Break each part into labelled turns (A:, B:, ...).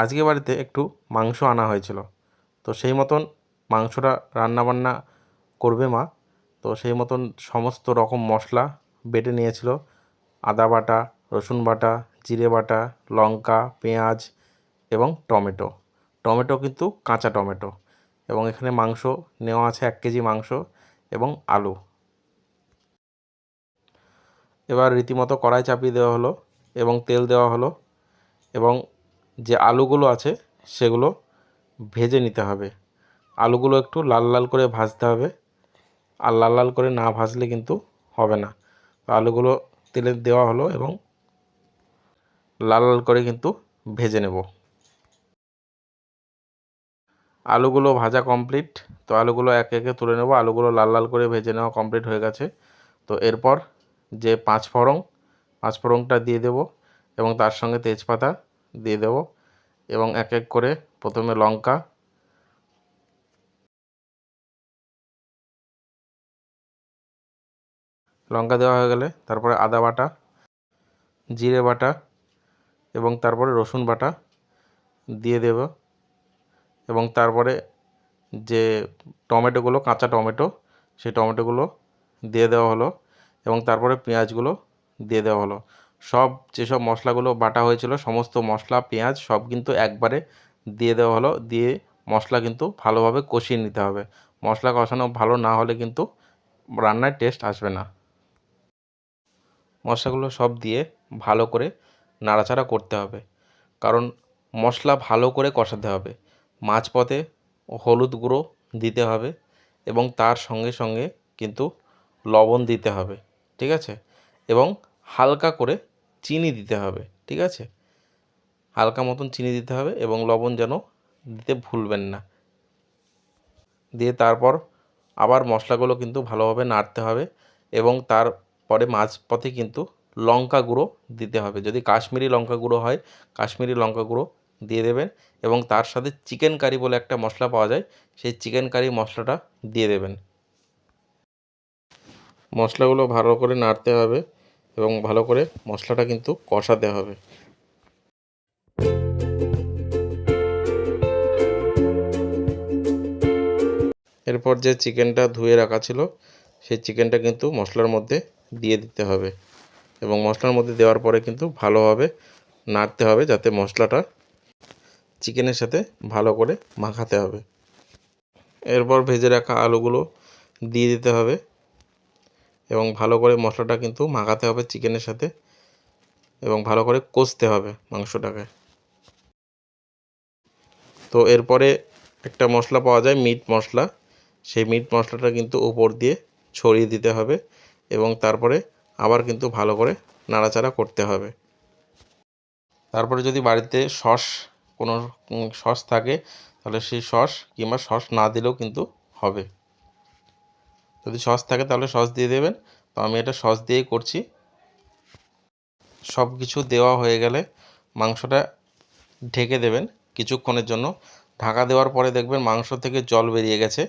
A: আজকে বাড়িতে একটু মাংস আনা হয়েছিল। তো সেই মতন মাংসটা রান্নাবান্না করবে মা। তো সেই মতন সমস্ত রকম মশলা বেটে নিয়েছিল। আদা বাটা, রসুন বাটা, জিরে বাটা, লঙ্কা, পেঁয়াজ এবং টমেটো। টমেটো কিন্তু কাঁচা টমেটো এবং এখানে মাংস নেওয়া আছে এক কেজি মাংস এবং আলু। এবার রীতিমতো কড়াই চাপিয়ে দেওয়া হলো এবং তেল দেওয়া হলো এবং যে আলুগুলো আছে সেগুলো ভেজে নিতে হবে। আলুগুলো একটু লাল লাল করে ভাজতে হবে। আর লাল লাল করে না ভাজলে কিন্তু হবে না। আলুগুলো তেলে দেওয়া হলো এবং লাল লাল করে কিন্তু ভেজে নেব। আলুগুলো ভাজা কমপ্লিট। তো আলুগুলো একে একে তুলে নেব। আলুগুলো লাল লাল করে ভেজে নেওয়া কমপ্লিট হয়ে গেছে। তো এরপর যে পাঁচ ফোড়ন পাঁচ ফোড়নটা দিয়ে দেব এবং তার সঙ্গে তেজপাতা দিয়ে দেব এবং এক এক করে প্রথমে লঙ্কা লঙ্কা দেওয়া হয়ে গেলে তারপরে আদা বাটা, জিরে বাটা এবং তারপরে রসুন বাটা দিয়ে দেব এবং তারপরে যে টমেটোগুলো, কাঁচা টমেটো, সেই টমেটোগুলো দিয়ে দেওয়া হলো এবং তারপরে পেঁয়াজগুলো দিয়ে দেওয়া হলো। সব যেসব মশলাগুলো বাটা হয়েছিল, সমস্ত মশলা, পেঁয়াজ, সব কিন্তু একবারে দিয়ে দেওয়া হলো। দিয়ে মশলা কিন্তু ভালোভাবে কষিয়ে নিতে হবে। মশলা কষানো ভালো না হলে কিন্তু রান্নায় টেস্ট আসবে না। মশলাগুলো সব দিয়ে ভালো করে নাড়াচাড়া করতে হবে। কারণ মশলা ভালো করে কষাতে হবে। মাঝপথে হলুদ গুঁড়ো দিতে হবে এবং তার সঙ্গে সঙ্গে কিন্তু লবণ দিতে হবে। ঠিক আছে? এবং হালকা করে চিনি দিতে হবে, ঠিক আছে? হালকা মতন চিনি দিতে হবে এবং লবণ যেন দিতে ভুলবেন না। দিয়ে তারপর আবার মশলাগুলো কিন্তু ভালোভাবে নাড়তে হবে এবং তারপরে মাঝপথে কিন্তু লঙ্কা গুঁড়ো দিতে হবে। যদি কাশ্মীরি লঙ্কা গুঁড়ো হয়, কাশ্মীরি লঙ্কা গুঁড়ো দিয়ে দেবেন এবং তার সাথে চিকেন কারি বলে একটা মশলা পাওয়া যায়, সেই চিকেন কারি মশলাটা দিয়ে দেবেন। মশলাগুলো ভালো করে নাড়তে হবে। এবং ভালো করে মশলাটা কিন্তু কষাতে হবে। এরপর যে চিকেনটা ধুয়ে রাখা ছিল, সেই চিকেনটা কিন্তু মশলার মধ্যে দিয়ে দিতে হবে। এবং মশলার মধ্যে দেওয়ার পরে কিন্তু ভালোভাবে নাড়তে হবে যাতে মশলাটা চিকেনের সাথে ভালো করে মাখাতে হবে। এরপর ভেজে রাখা আলুগুলো দিয়ে দিতে হবে। এবং ভালো করে মশলাটা কিন্তু মাখাতে হবে চিকেনের সাথে এবং ভালো করে কষতে হবে মাংসটাকে। তো এরপরে একটা মশলা পাওয়া যায় মিট মশলা। সেই মিট মশলাটা কিন্তু উপর দিয়ে ছড়িয়ে দিতে হবে এবং তারপরে আবার কিন্তু ভালো করে নাড়াচাড়া করতে হবে। তারপরে যদি বাড়িতে সস কোনো সস থাকে তাহলে সেই সস কিংবা সস না দিলেও কিন্তু হবে। যদি সস থাকে তাহলে সস দিয়ে দেবেন। তো আমি এটা সস দিয়েই করছি। সব কিছু দেওয়া হয়ে গেলে মাংসটা ঢেকে দেবেন কিছুক্ষণের জন্য। ঢাকা দেওয়ার পরে দেখবেন মাংস থেকে জল বেরিয়ে গেছে।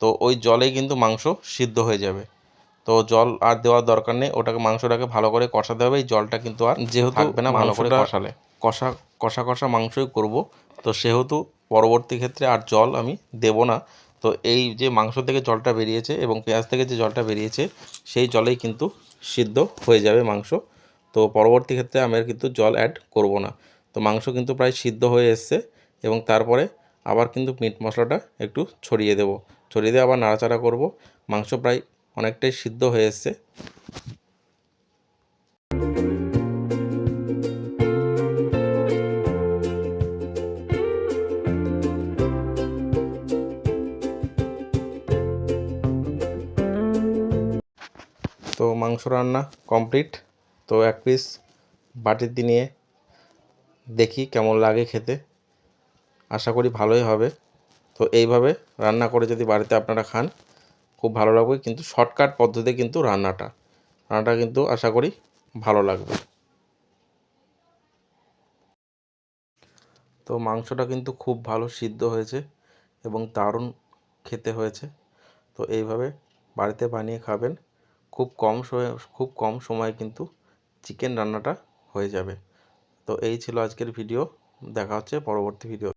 A: তো ওই জলেই কিন্তু মাংস সিদ্ধ হয়ে যাবে। তো জল আর দেওয়ার দরকার নেই ওটাকে মাংসটাকে ভালো করে কষাতে হবে। এই জলটা কিন্তু আর যেহেতু থাকবে না ভালো করে কষালে। কষা কষা কষা মাংসই করব। তো সেহেতু পরবর্তী ক্ষেত্রে আর জল আমি দেব না। তো এই যে মাংস থেকে জলটা বেরিয়েছে এবং পেঁয়াজ থেকে যে জলটা বেরিয়েছে, সেই জলেই কিন্তু সিদ্ধ হয়ে যাবে মাংস। তো পরবর্তী ক্ষেত্রে আমি আর কিন্তু জল অ্যাড করব না। তো মাংস কিন্তু প্রায় সিদ্ধ হয়ে এসছে এবং তারপরে আবার কিন্তু মিট মশলাটা একটু ছড়িয়ে দেব। ছড়িয়ে দিয়ে আবার নাড়াচাড়া করব। মাংস প্রায় অনেকটাই সিদ্ধ হয়ে এসছে। তো মাংস রান্না কমপ্লিট তো এক পিস বাটিতে নিয়ে দেখি কেমন লাগে খেতে। আশা করি ভালোই হবে। তো এইভাবে রান্না করে যদি বাড়িতে আপনারা খান, খুব ভালো লাগবে। কিন্তু শর্টকাট পদ্ধতিতে কিন্তু রান্নাটা। রান্নাটা কিন্তু আশা করি ভালো লাগবে। তো মাংসটা কিন্তু খুব ভালো সিদ্ধ হয়েছে এবং দারুণ খেতে হয়েছে। তো এইভাবে বাড়িতে বানিয়ে খাবেন। খুব কম সময়ে, খুব কম সময়ে কিন্তু চিকেন রান্নাটা হয়ে যাবে। তো এই ছিল আজকের ভিডিও দেখা হচ্ছে পরবর্তী ভিডিও